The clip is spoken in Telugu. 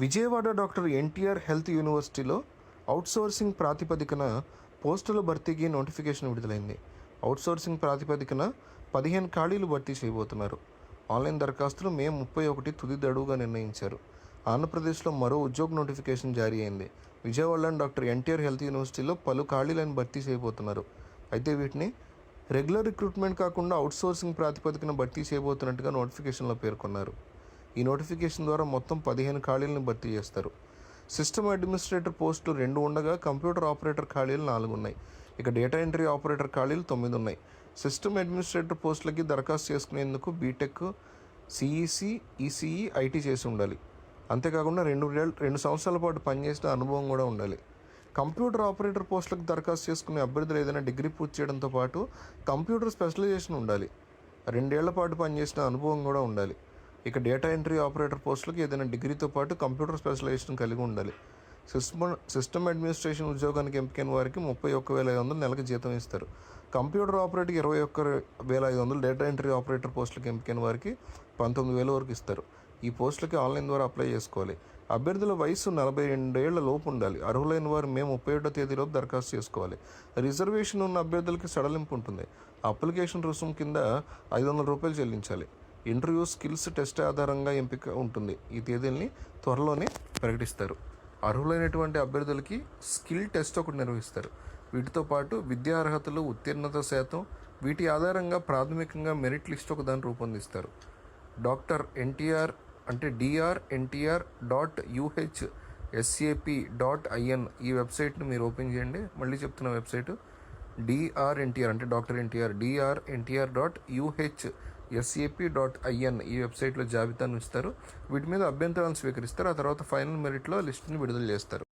విజయవాడ డాక్టర్ ఎన్టీఆర్ హెల్త్ యూనివర్సిటీలో అవుట్సోర్సింగ్ ప్రాతిపదికన పోస్టుల భర్తీకి నోటిఫికేషన్ విడుదలైంది. అవుట్సోర్సింగ్ ప్రాతిపదికన పదిహేను ఖాళీలు భర్తీ చేయబోతున్నారు. ఆన్లైన్ దరఖాస్తులు మే ముప్పై ఒకటి తుది గడువుగా నిర్ణయించారు. ఆంధ్రప్రదేశ్లో మరో ఉద్యోగ నోటిఫికేషన్ జారీ అయింది. విజయవాడలోని డాక్టర్ ఎన్టీఆర్ హెల్త్ యూనివర్సిటీలో పలు ఖాళీలను భర్తీ చేయబోతున్నారు. అయితే వీటిని రెగ్యులర్ రిక్రూట్మెంట్ కాకుండా అవుట్సోర్సింగ్ ప్రాతిపదికన భర్తీ చేయబోతున్నట్టుగా నోటిఫికేషన్లో పేర్కొన్నారు. ఈ నోటిఫికేషన్ ద్వారా మొత్తం పదిహేను ఖాళీలను భర్తీ చేస్తారు. సిస్టమ్ అడ్మినిస్ట్రేటర్ పోస్టులు రెండు ఉండగా కంప్యూటర్ ఆపరేటర్ ఖాళీలు నాలుగు ఉన్నాయి. ఇక డేటా ఎంట్రీ ఆపరేటర్ ఖాళీలు తొమ్మిది ఉన్నాయి. సిస్టమ్ అడ్మినిస్ట్రేటర్ పోస్టులకి దరఖాస్తు చేసుకునేందుకు బీటెక్ సిఈసి ఈసీఈ ఐటీ చేసి ఉండాలి. అంతేకాకుండా రెండు రెండు సంవత్సరాల పాటు పనిచేసిన అనుభవం కూడా ఉండాలి. కంప్యూటర్ ఆపరేటర్ పోస్టులకు దరఖాస్తు చేసుకునే అభ్యర్థులు ఏదైనా డిగ్రీ పూర్తి చేయడంతో పాటు కంప్యూటర్ స్పెషలైజేషన్ ఉండాలి. రెండేళ్ళ పాటు పనిచేసిన అనుభవం కూడా ఉండాలి. ఇక డేటా ఎంట్రీ ఆపరేటర్ పోస్టులకు ఏదైనా డిగ్రీతో పాటు కంప్యూటర్ స్పెషలైజేషన్ కలిగి ఉండాలి. సిస్టమ్ సిస్టమ్ అడ్మినిస్ట్రేషన్ ఉద్యోగానికి ఎంపికైన వారికి ముప్పై ఒక్క వేల ఐదు వందలు నెలకు జీతం ఇస్తారు. కంప్యూటర్ ఆపరేటర్కి ఇరవై ఒక్క వేల ఐదు వందలు డేటా ఎంట్రీ ఆపరేటర్ పోస్టులకు ఎంపికైన వారికి పంతొమ్మిది వేల వరకు ఇస్తారు. ఈ పోస్టులకి ఆన్లైన్ ద్వారా అప్లై చేసుకోవాలి. అభ్యర్థుల వయసు నలభై రెండేళ్ళ లోపు ఉండాలి. అర్హులైన వారు మే ముప్పై ఏడో తేదీలోపు దరఖాస్తు చేసుకోవాలి. రిజర్వేషన్ ఉన్న అభ్యర్థులకి సడలింపు ఉంటుంది. అప్లికేషన్ రుసుము కింద ఐదు వందల రూపాయలు చెల్లించాలి. ఇంటర్వ్యూ స్కిల్స్ టెస్ట్ ఆధారంగా ఎంపిక ఉంటుంది. ఈ తేదీల్ని త్వరలోనే ప్రకటిస్తారు. అర్హులైనటువంటి అభ్యర్థులకి స్కిల్ టెస్ట్ ఒకటి నిర్వహిస్తారు. వీటితో పాటు విద్యా అర్హతలు ఉత్తీర్ణత శాతం వీటి ఆధారంగా ప్రాథమికంగా మెరిట్ లిస్ట్ ఒక దాన్ని రూపొందిస్తారు. డాక్టర్ ఎన్టీఆర్ అంటే DR NTR dot UH SAP dot IN ఈ వెబ్సైట్ని మీరు ఓపెన్ చేయండి. మళ్ళీ చెప్తున్న వెబ్సైట్ డిఆర్ ఎన్టీఆర్ అంటే doctor NTR DR NTR dot UH SAP dot IN ఈ వెబ్సైట్లో జాబితాను ఇస్తారు. వీటి మీద అభ్యంతరాలను స్వీకరిస్తారు. ఆ తర్వాత ఫైనల్ మెరిట్లో లిస్టుని విడుదల చేస్తారు.